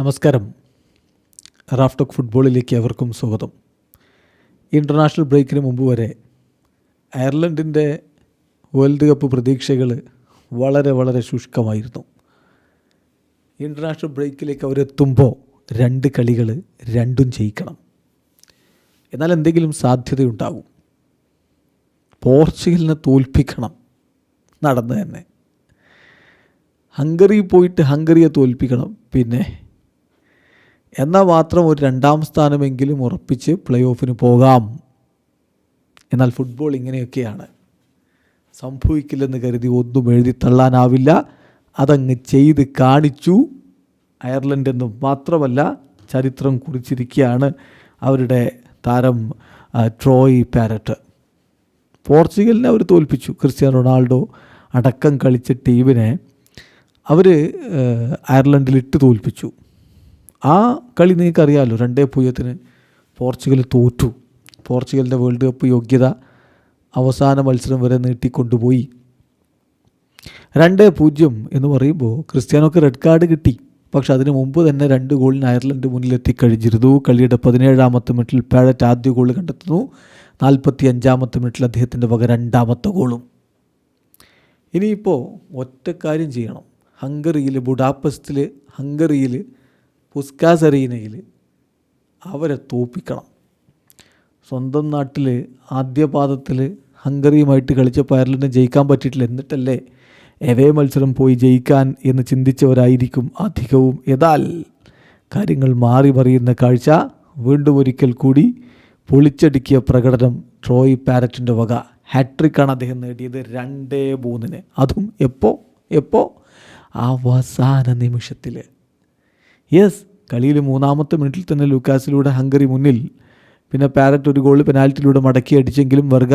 നമസ്കാരം. റാഫ്റ്റോക്ക് ഫുട്ബോളിലേക്ക് അവർക്കും സ്വാഗതം. ഇന്റർനാഷണൽ ബ്രേക്കിന് മുമ്പ് വരെ അയർലൻഡിന്റെ വേൾഡ് കപ്പ് പ്രതീക്ഷകൾ വളരെ വളരെ ശുഷ്കമായിരുന്നു. ഇന്റർനാഷണൽ ബ്രേക്കിലേക്ക് അവരെത്തുമ്പോൾ രണ്ട് കളികൾ രണ്ടും ജയിക്കണം. എന്നാൽ എന്തെങ്കിലും സാധ്യതയുണ്ടാകും പോർച്ചുഗലിനെ തോൽപ്പിക്കണം നടന്നു തന്നെ. ഹംഗറി പോയിട്ട് ഹംഗറിയെ തോൽപ്പിക്കണം പിന്നെ എന്നാൽ മാത്രം ഒരു രണ്ടാം സ്ഥാനമെങ്കിലും ഉറപ്പിച്ച് പ്ലേ ഓഫിന് പോകാം. എന്നാൽ ഫുട്ബോൾ ഇങ്ങനെയൊക്കെയാണ്. സംഭവിക്കില്ലെന്ന് കരുതി ഒന്നും എഴുതി തള്ളാനാവില്ല. അതങ്ങ് ചെയ്ത് കാണിച്ചു. അയർലൻഡ് എന്ന് മാത്രമല്ല ചരിത്രം കുറിച്ചിരിക്കുകയാണ് അവരുടെ താരം ട്രോയി പാരറ്റ്. പോർച്ചുഗലിനെ അവർ തോൽപ്പിച്ചു. ക്രിസ്ത്യാനോ റൊണാൾഡോ അടക്കം കളിച്ച ടീമിനെ അവർ അയർലൻഡിൽ ഇട്ട് തോൽപ്പിച്ചു. ആ കളി നിങ്ങൾക്കറിയാമല്ലോ രണ്ടേ പൂജ്യത്തിന് പോർച്ചുഗൽ തോറ്റു. പോർച്ചുഗലിന്റെ വേൾഡ് കപ്പ് യോഗ്യത അവസാന മത്സരം വരെ നീട്ടിക്കൊണ്ടുപോയി. രണ്ട് പൂജ്യം എന്ന് പറയുമ്പോൾ ക്രിസ്ത്യാനോക്ക് റെഡ് കാർഡ് കിട്ടി. പക്ഷെ അതിന് മുമ്പ് തന്നെ രണ്ട് ഗോളിന് അയർലൻഡ് മുന്നിലെത്തി മുന്നിലെത്തിക്കഴിഞ്ഞിരുന്നു. കളിയുടെ പതിനേഴാമത്തെ മിനിറ്റിൽ പാഴറ്റ് ആദ്യ ഗോൾ കണ്ടെത്തുന്നു. നാൽപ്പത്തി അഞ്ചാമത്തെ മിനിറ്റിൽ അദ്ദേഹത്തിന്റെ വക രണ്ടാമത്തെ ഗോളും ഇനിയിപ്പോൾ ഒറ്റ കാര്യം ചെയ്യണം. ഹംഗറിയിൽ ബുഡാപ്പസ്റ്റിൽ ഹംഗറിയിൽ പുസ്കാസ് അറീനയിൽ അവരെ തോപ്പിക്കണം. സ്വന്തം നാട്ടിൽ ആദ്യ പാദത്തിൽ ഹംഗറിയുമായിട്ട് കളിച്ചപ്പോൾ അയർലൻഡിന് ജയിക്കാൻ പറ്റിയിട്ടില്ല. എന്നിട്ടല്ലേ എവേ മത്സരം പോയി ജയിക്കാൻ എന്ന് ചിന്തിച്ചവരായിരിക്കും അധികവും. എന്നാൽ കാര്യങ്ങൾ മാറി മറിയുന്ന കാഴ്ച വീണ്ടും ഒരിക്കൽ കൂടി പൊളിച്ചടുക്കിയ പ്രകടനം ട്രോയ് പാരറ്റിന്റെ വക. ഹാട്രിക്കാണ് അദ്ദേഹം നേടിയത് രണ്ടേ മൂന്നിന്. അതും എപ്പോൾ എപ്പോൾ അവസാന നിമിഷത്തിൽ. യെസ് കളിയിൽ മൂന്നാമത്തെ മിനിറ്റിൽ തന്നെ ലൂക്കാസിലൂടെ ഹംഗറി മുന്നിൽ. പിന്നെ പാരറ്റ് ഒരു ഗോൾ പെനാൽറ്റിയിലൂടെ മടക്കി അടിച്ചെങ്കിലും വർഗ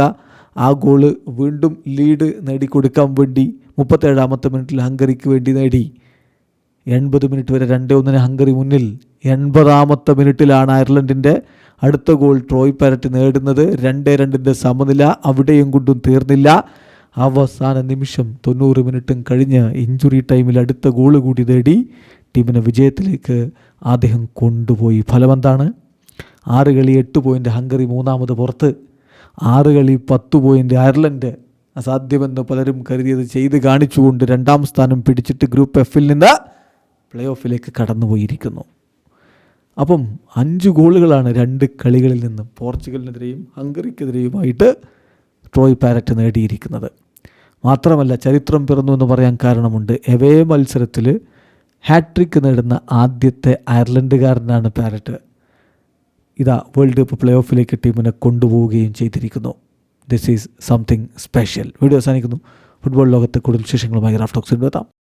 ആ ഗോൾ വീണ്ടും ലീഡ് നേടിക്കൊടുക്കാൻ വേണ്ടി മുപ്പത്തേഴാമത്തെ മിനിറ്റിൽ ഹംഗറിക്ക് വേണ്ടി നേടി. എൺപത് മിനിറ്റ് വരെ രണ്ടേ ഒന്നിന് ഹംഗറി മുന്നിൽ. എൺപതാമത്തെ മിനിറ്റിലാണ് അയർലൻഡിന്റെ അടുത്ത ഗോൾ ട്രോയ് പാരറ്റ് നേടുന്നത്. രണ്ടേ രണ്ടിന്റെ സമനില അവിടെയും കൊണ്ടും തീർന്നില്ല. അവസാന നിമിഷം തൊണ്ണൂറ് മിനിറ്റും കഴിഞ്ഞ് ഇഞ്ചുറി ടൈമിൽ അടുത്ത ഗോൾ കൂടി നേടി ടീമിനെ വിജയത്തിലേക്ക് അദ്ദേഹം കൊണ്ടുപോയി. ഫലമെന്താണ് ആറ് കളി എട്ട് പോയിന്റ് ഹംഗറി മൂന്നാമത് പുറത്ത്. ആറ് കളി പത്ത് പോയിന്റ് അയർലൻഡ്. അസാധ്യമെന്ന് പലരും കരുതിയത് ചെയ്ത് കാണിച്ചുകൊണ്ട് രണ്ടാം സ്ഥാനം പിടിച്ചിട്ട് ഗ്രൂപ്പ് എഫിൽ നിന്ന് പ്ലേ ഓഫിലേക്ക് കടന്നുപോയിരിക്കുന്നു. അപ്പം അഞ്ച് ഗോളുകളാണ് രണ്ട് കളികളിൽ നിന്ന് പോർച്ചുഗലിനെതിരെയും ഹംഗറിക്കെതിരെയുമായിട്ട് ട്രോയ് പാരറ്റ് നേടിയിരിക്കുന്നത്. മാത്രമല്ല ചരിത്രം പിറന്നു എന്ന് പറയാൻ കാരണമുണ്ട്. എവേ മത്സരത്തിൽ ഹാട്രിക്ക് നേടുന്ന ആദ്യത്തെ അയർലൻഡുകാരനാണ് പാരറ്റ്. ഇതാ വേൾഡ് കപ്പ് പ്ലേ ഓഫിലേക്ക് ടീമിനെ കൊണ്ടുപോവുകയും ചെയ്തിരിക്കുന്നു. This is something special video അവസാനിക്കുന്നു. ഫുട്ബോൾ ലോകത്തെ കൂടുതൽ വിശേഷങ്ങളുമായി റാഫ്റ്റോക്സിന്റെ എത്താം